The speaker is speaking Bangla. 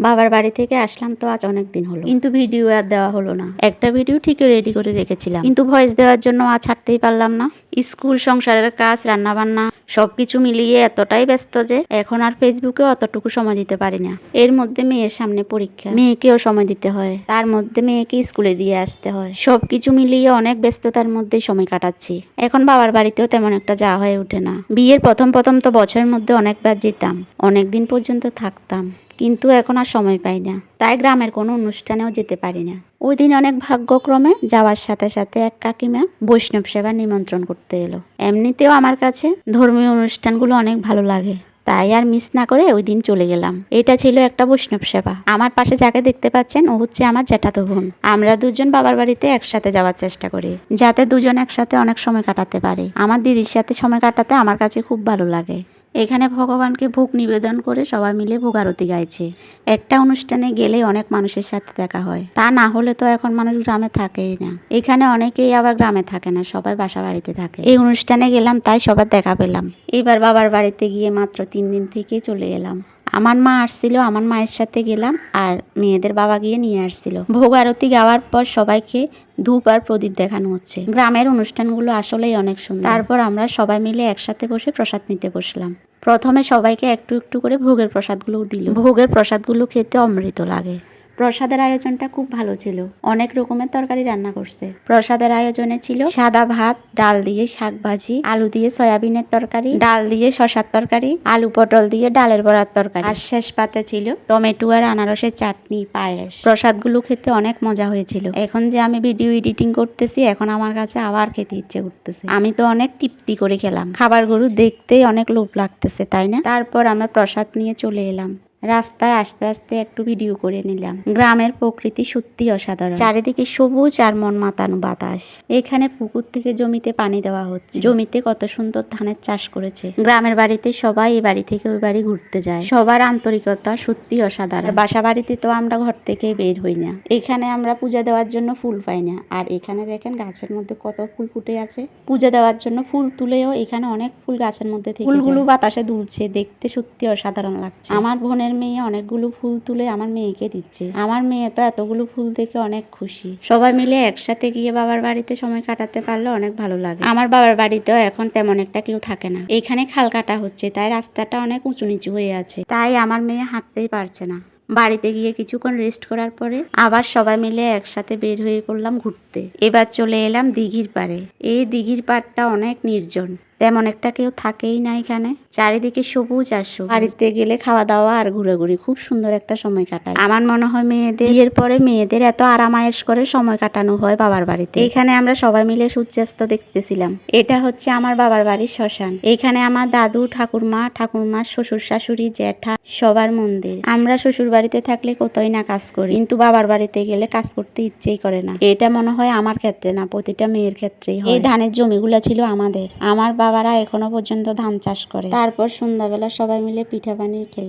বাবার বাড়ি থেকে আসলাম তো আজ অনেক দিন হলো। কিন্তু ভিডিও আর দেওয়া হলো না। একটা ভিডিও ঠিকই রেডি করে রেখেছিলাম। কিন্তু ভয়েস দেওয়ার জন্য আর ছাড়তেই পারলাম না। স্কুল সংসারের কাজ রান্না বান্না সবকিছু মিলিয়ে এতটাই ব্যস্ত যে এখন আর ফেসবুকে অতটুকু সময় দিতে পারি না। এর মধ্যে মেয়ের সামনে পরীক্ষা। মেয়েকেও সময় দিতে হয়। তার মধ্যে মেয়েকে স্কুলে দিয়ে আসতে হয়। সবকিছু মিলিয়ে অনেক ব্যস্ততার মধ্যে সময় কাটাচ্ছি। এখন বাবার বাড়িতেও তেমন একটা যাওয়া হয়ে ওঠে না। বিয়ের প্রথম প্রথম তো বছরের মধ্যে অনেকবার যেতাম। অনেক দিন পর্যন্ত থাকতাম। কিন্তু এখন আর সময় পাই না। তাই গ্রামের কোনো অনুষ্ঠানেও যেতে পারি না। ওই দিন অনেক ভাগ্যক্রমে যাওয়ার সাথে সাথে এক কাকিমা বৈষ্ণব সেবা নিমন্ত্রণ করতে এলো। এমনিতেও আমার কাছে ধর্মীয় অনুষ্ঠানগুলো অনেক ভালো লাগে। তাই আর মিস না করে ওই দিন চলে গেলাম। এটা ছিল একটা বৈষ্ণব সেবা। আমার পাশে যাকে দেখতে পাচ্ছেন, ও হচ্ছে আমার জ্যাঠাতো বোন। আমরা দুজন বাবার বাড়িতে একসাথে যাওয়ার চেষ্টা করি, যাতে দুজন একসাথে অনেক সময় কাটাতে পারে। আমার দিদির সাথে সময় কাটাতে আমার কাছে খুব ভালো লাগে। এখানে ভগবানকে ভোগ নিবেদন করে সবাই মিলে ভোগ আরতি গাইছে। একটা অনুষ্ঠানে গেলে অনেক মানুষের সাথে দেখা হয়। তা না হলে তো এখন মানুষ গ্রামে থাকেই না। এখানে অনেকেই আবার গ্রামে থাকে না, সবাই বাসা বাড়িতে থাকে। এই অনুষ্ঠানে গেলাম, তাই সবার দেখা পেলাম। এবার বাবার বাড়িতে গিয়ে মাত্র তিন দিন থেকে চলে এলাম। আমার মা আসছিল, আমার মায়ের সাথে গেলাম আর মেয়েদের বাবা গিয়ে নিয়ে আসছিল। ভোগ আরতি গাওয়ার পর সবাইকে ধূপ আর প্রদীপ দেখানো হচ্ছে। গ্রামের অনুষ্ঠানগুলো আসলেই অনেক সুন্দর। তারপর আমরা সবাই মিলে একসাথে বসে প্রসাদ নিতে বসলাম। প্রথমে সবাইকে একটু একটু করে ভোগের প্রসাদগুলো দিল। ভোগের প্রসাদগুলো খেতে অমৃত লাগে। প্রসাদের আয়োজনটা খুব ভালো ছিল। অনেক রকমের তরকারি রান্না করছে। প্রসাদের আয়োজনে ছিল সাদা ভাত, ডাল দিয়ে শাক ভাজি আলু দিয়ে সয়াবিনের তরকারি, ডাল দিয়ে শশার তরকারি, আলু পটল দিয়ে ডালের বড়ার তরকারি। আর শেষ পাতে ছিল টমেটো আর আনারসের চাটনি পায়েস। প্রসাদগুলো খেতে অনেক মজা হয়েছিল। এখন যে আমি ভিডিও এডিটিং করতেছি, এখন আমার কাছে আবার খেতে ইচ্ছে করতেছে। আমি তো অনেক তৃপ্তি করে খেলাম। খাবারগুলো দেখতেই অনেক লোভ লাগতেছে, তাই না? তারপর আমরা প্রসাদ নিয়ে চলে এলাম। রাস্তায় আস্তে আস্তে একটু ভিডিও করে নিলাম। গ্রামের প্রকৃতি সত্যি অসাধারণ। চারিদিকে সবুজ আর মন মাতানো বাতাস। এখানে পুকুর থেকে জমিতে পানি দেওয়া হচ্ছে। জমিতে কত সুন্দর ধানের চাষ করেছে। গ্রামের বাড়িতে সবাই এই বাড়ি থেকে ওই বাড়ি ঘুরতে যায়। সবার আন্তরিকতা সত্যি অসাধারণ। বাসা বাড়িতে তো আমরা ঘর থেকে বের হই না। এখানে আমরা পূজা দেওয়ার জন্য ফুল পাই না। আর এখানে দেখেন গাছের মধ্যে কত ফুল ফুটে আছে। পূজা দেওয়ার জন্য ফুল তুলেও এখানে অনেক ফুল গাছের মধ্যে থেকে ফুলগুলো বাতাসে দুলছে। দেখতে সত্যি অসাধারণ লাগছে। আমার বোনের মেয়ে অনেকগুলো ফুল তুলে আমার মেয়েকে দিচ্ছে। আমার মেয়ে তো এতগুলো ফুল দেখে অনেক খুশি। সবাই মিলে একসাথে গিয়ে বাবার বাড়িতে সময় কাটাতে পারলে অনেক ভালো লাগে। আমার বাবার বাড়িতেও এখন তেমন একটা কেউ থাকে না। এখানে খাল কাটা হচ্ছে, তাই রাস্তাটা অনেক উঁচু নিচু হয়ে আছে। তাই আমার মেয়ে হাঁটতেই পারছে না। বাড়িতে গিয়ে কিছুক্ষণ রেস্ট করার পরে আবার সবাই মিলে একসাথে বের হয়ে পড়লাম ঘুরতে। এবার চলে এলাম দিঘির পাড়ে। এই দিঘির পাড়টা অনেক নির্জন। তেমন একটা কেউ থাকেই না এখানে। চারিদিকে সবুজ আর। বাড়িতে গেলে খাওয়া দাওয়া আর ঘুরে খুব সুন্দর একটা সময় কাটায়। আমার মনে হয় মেয়েদের বিয়ের পরে মেয়েদের এত আরামায়েশ করে সময় কাটানো হয় বাবার বাড়িতে। এখানে আমরা সবাই মিলে সূর্যাস্ত দেখতেছিলাম। এটা হচ্ছে আমার বাবার বাড়ির শ্মশান। এখানে আমার দাদু, ঠাকুরমা ঠাকুরমা, শ্বশুর শাশুড়ি, জ্যাঠা সবার মন্দির। আমরা শ্বশুর বাড়িতে থাকলে কতই না কাজ করি। কিন্তু বাবার বাড়িতে গেলে কাজ করতে ইচ্ছেই করে না। এটা মনে হয় আমার ক্ষেত্রে না, প্রতিটা মেয়ের ক্ষেত্রেই এই ধানের জমিগুলো ছিল আমাদের। আমার বাবারা এখনও পর্যন্ত ধান চাষ করে। তারপর সন্ধ্যাবেলা সবাই মিলে পিঠা বানিয়ে খেলাম।